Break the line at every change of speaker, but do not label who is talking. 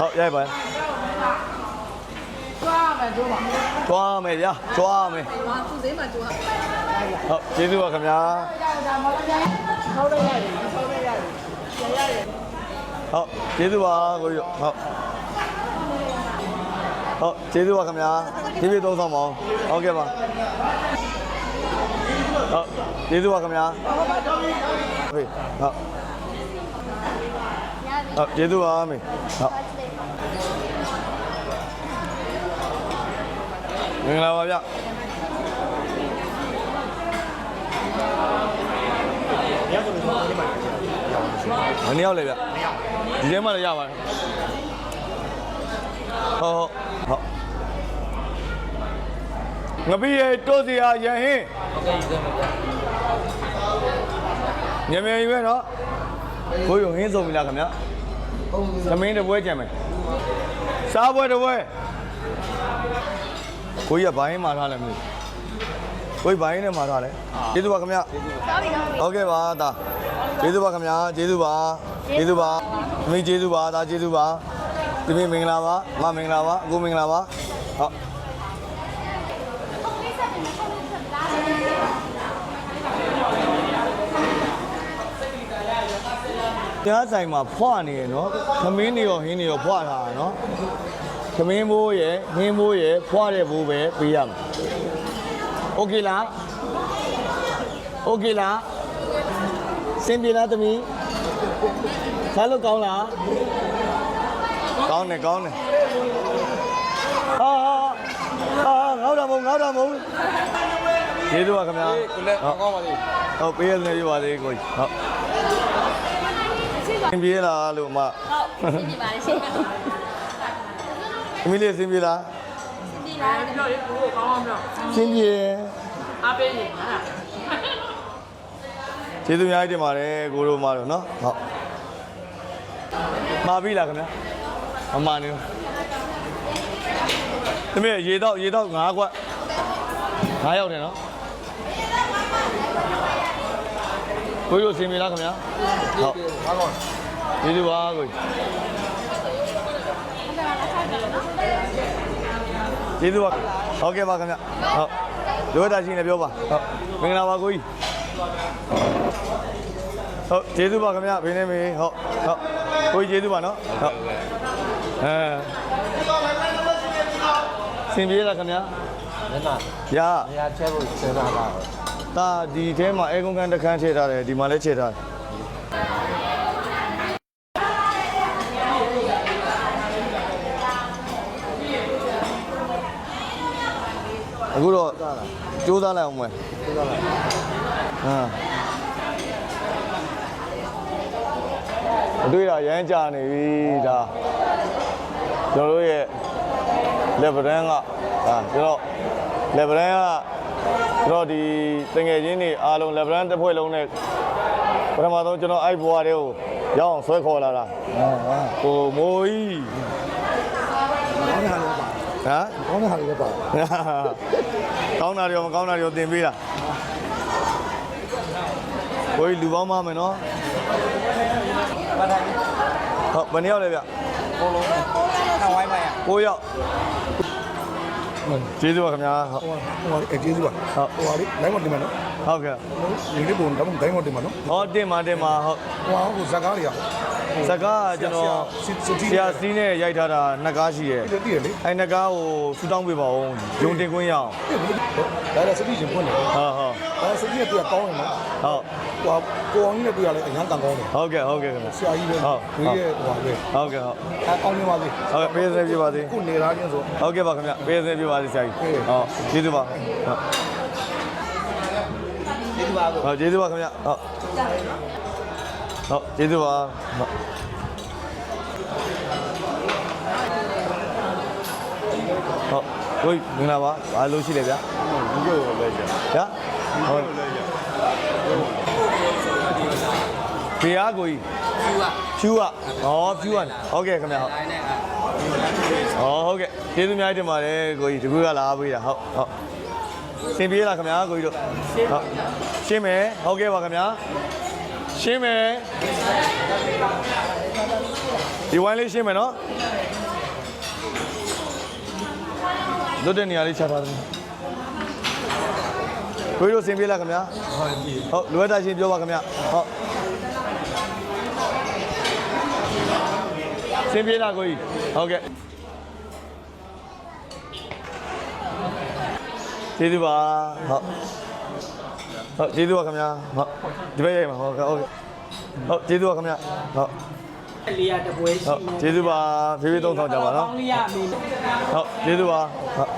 ဟုတ်ရိုက်ပါ
抓မယ်ကြိုးပါ
ကြွားမယ်ဗျာကြွားမယ်
ဒီမှာသူ့ဈေးမှာကြိုးပါ
ဟုတ်ကျေးဇူးပါခင်ဗျာ
ရောက်တာမော်ပြန်ထောက်လိုက်ရတယ်ထောက်လိုက်ရတယ်ရရတယ်
ဟုတ်ကျေးဇူးပါကိုကြီးဟုတ်ဟုတ်ကျေးဇူးပါခင်ဗျာဒီပြည့်သုံးဆောင်ပါအောင်ဟုတ်ကဲ့ပါဟုတ်ကျေးဇူးပါခင်ဗျာဟုတ်ဟုတ်ကျေးဇူးပါမေဟုတ် င်္ဂလာပါဗျမနေ့ရောက်လေဗျဒီထဲမှာလည်းရပါတယ်ဟုတ်ဟုတ်ဟုတ်ငပိရဲ့တိုးစီယာရဟင်းညမေရွယ်တော့ကိုရုံဟင်းစုံပြီလားခင်ဗျသမင်းတစ်ပွဲကြံမယ်စားပွဲတစ်ပွဲ ကိုကြီးကဘိုင်းမှာထားတယ်မလို့ကိုကြီးဘိုင်းနဲ့မှာထားတယ်ကျေးဇူးပါခင်ဗျဟုတ်ကဲ့ပါဒါကျေးဇူးပါခင်ဗျာကျေးဇူးပါကျေးဇူးပါသမီးကျေးဇူးပါဒါကျေးဇူးပါသမီးမင်္ဂလာပါမမင်္ဂလာပါအကိုမင်္ဂလာပါဟုတ်တရားဆိုင်မှာဖွာနေရနော်သမင်းတွေရောဟင်းတွေရောဖွာထားတာနော်သ မင်းဘိုးရယ်ဟင်းဘိုးရယ်ဖွာတဲ့ဘိုးပဲပေးရမှာโอเคလားโอเคလားစင်ပြေလားသမီးစားလို့ကောင်းလားကောင်းတယ်ကောင်းတယ်ဟာဟာငေါ့တာမဟုတ်ငေါ့တာမဟုတ်ကျေးဇူးပါခင်ဗျာ
ကိုလည်းကောင်းပါသေး
ဟုတ်ပေးရနေပြပါသေးကိုကြီးဟုတ်စင်ပြေလားလို့အမ
ဟုတ်ဒီပါလေရှင်ဒီ
အမီလေးစင်ပြေလား
လား
ပြောရေကိုကောင်းအောင်ပြော
စင်ပြေ
အားပေးရင်ဟာ
ကျေးဇူးအများကြီးတင်ပါတယ်ကိုတို့မတို့နော်ဟုတ်မှာပြီလားခင်ဗျာမမနေဘူးသမီးရေတော့ရေတော့9ခွက်9ရောက်တယ်နော်ကိုတို့စင်ပြေလားခင်ဗျာဟုတ်
ပါကောင်း
ကျေးဇူးပါကို ကြီးကျေးဇူးပါဟုတ်ကဲ့ပါခင်ဗျဟုတ်လိုတာရှိနေပြောပါဟုတ်မင်္ဂလာပါကိုကြီးဟုတ်ကျေးဇူးပါခင်ဗျဘေးနေမေဟုတ်ဟုတ်ကိုကြီးကျေးဇူးပါနော်ဟုတ်အဲစင်ပြေလားခင်ဗျာ
မျက်နှာ
ရာ
နေရာချဲဖို့စဉ်းစားတာ
တာဒီထဲမှာအဲကုန်းကန်တစ်ခန်းထည့်ထားတယ်ဒီမှာလည်းထည့်ထားတယ် အခုတော့ကြိုးစားလိုက်အောင်မယ်
စဉ်းစားလိုက်
ဟမ်အတွေ့အရမ်းကြာနေပြီဒါကျွန်တော်တို့ရဲ့ level ကဒါကျွန်တော် level ကကျွန်တော်ဒီတငယ်ချင်းတွေအားလုံး level တစ်ဖွဲ့လုံးနဲ့ပထမဆုံးကျွန်တော်အဲ့ဘွားတွေကိုရောက်အောင်ဆွဲခေါ်လာတာ
ဟောဟော
ဟိုမိုးကြီး
ကောင်းတဲ့ ဟာတွေလည်းပါ
ဟမ်
ကောင်းတဲ့ဟာတွေလည်းပါ
ကောင်းတာတွေရောမကောင်းတာတွေရောသင်ပေးတာကိုကြီးလူပေါင်းမမယ်နော်
ပါတိုင်း
ဟုတ်ဘယ်နှစ်ယောက်လဲဗျ
ကိုလုံးထောင်ဝိုင်းပါရ
9ယောက်ကျေးဇူးပါခင်ဗျာဟုတ်
ဟိုဟိုအဲကျေးဇူးပါ
ဟုတ်
ဟိုဟာလေးလိုက်မတင်မနော်
ဟုတ်ကဲ့
ဒီလေးပုံတော့ဒိုင်းမတင်မနော်
ဟောတင်ပါတင်ပါဟုတ်
ဟိုဟာဟိုဇကားတွေက
စကားကကျွန်တော်
စစ်စစ်တီး
ဆရာစီးနဲ့ရိုက်ထားတာနှစ်ကားရှိရဲ့
ဒီတည်းလေ
အဲ့နှစ်ကားကိုဆူတောင်းပေးပါဦးယုံတင်ခွင့်ရအောင်
ဒါလည်းစတိရှင်ဖွင့်တယ်
ဟုတ်ဟုတ်
ဒါစတိကသူကကောင်းတယ်နော်
ဟုတ်
ဟိုကိုအောင်ကြီးနဲ့တွေ့ရလဲအရန်တန်ကောင်းတယ်
ဟုတ်ကဲ့ဟုတ်ကဲ့ခင်ဗျာ
ဆရာကြီးပဲ
ဟုတ်
ဒီရဲ့ဟိုဟာပဲ
ဟုတ်ကဲ့ဟုတ်
အဲကောင်းနေပါသေး
ဟုတ်ကဲ့ပေးစပြပါသေး
ခုနေသားချင်းဆို
ဟုတ်ကဲ့ပါခင်ဗျပေးစပြပါသေးဆရာကြီး
ဟေး
ဟုတ်ကျေးဇူးပါဟုတ်
ဒီပါကို
ဟုတ်ကျေးဇူးပါခင်ဗျဟုတ် ဟုတ်ကျေးဇူးပါဟုတ်ဟုတ်ကိုကြီးမင်္ဂလာပါဘာလို့ရှိလဲဗျာ
ဘူးကိုလဲကြ
ဗျာဟုတ်ဖေအားကိုကြီးဖြူอ่ะဖြူอ่ะဩဖြူอ่ะဟုတ်ကဲ့ခင်ဗျဟုတ်
တိုင်းနဲ့
ဩဟုတ်ကဲ့ကျေးဇူးများတင်ပါတယ်ကိုကြီးဒီခုကလာပေးတာဟုတ်ဟုတ်စင်ပြေးလားခင်ဗျာကိုကြီးတို့ဟုတ်ရှင်းမယ်ဟုတ်ကဲ့ပါခင်ဗျာ ရှင်းမယ်ဒီဝိုင်းလေးရှင်းမယ်နော်လွတ်တဲ့နေရာလေးချထားတယ်ကိုကြီးတို့စင်ပြေးလားခင်ဗျာဟုတ်လိုအပ်တာရှင်းပြောပါခင်ဗျာဟုတ်စင်ပြေးလားကိုကြီးဟုတ်ကဲ့ကျေးဇူးပါဟုတ် ဟုတ်ကျေးဇူးပါခင်ဗျာဟုတ်ဒီဘက်ရိုက်မှာဟုတ်ကဲ့ဟုတ်ကဲ့ဟုတ်ကျေးဇူးပါခင်ဗျာဟုတ်
လေးရတပွဲရှိ
ဟုတ်ကျေးဇူးပါဖေးဖေးသုံးဆောင်ကြပါနော်
ကောင်းလေးရမင်း
ဟုတ်ကျေးဇူးပါဟုတ်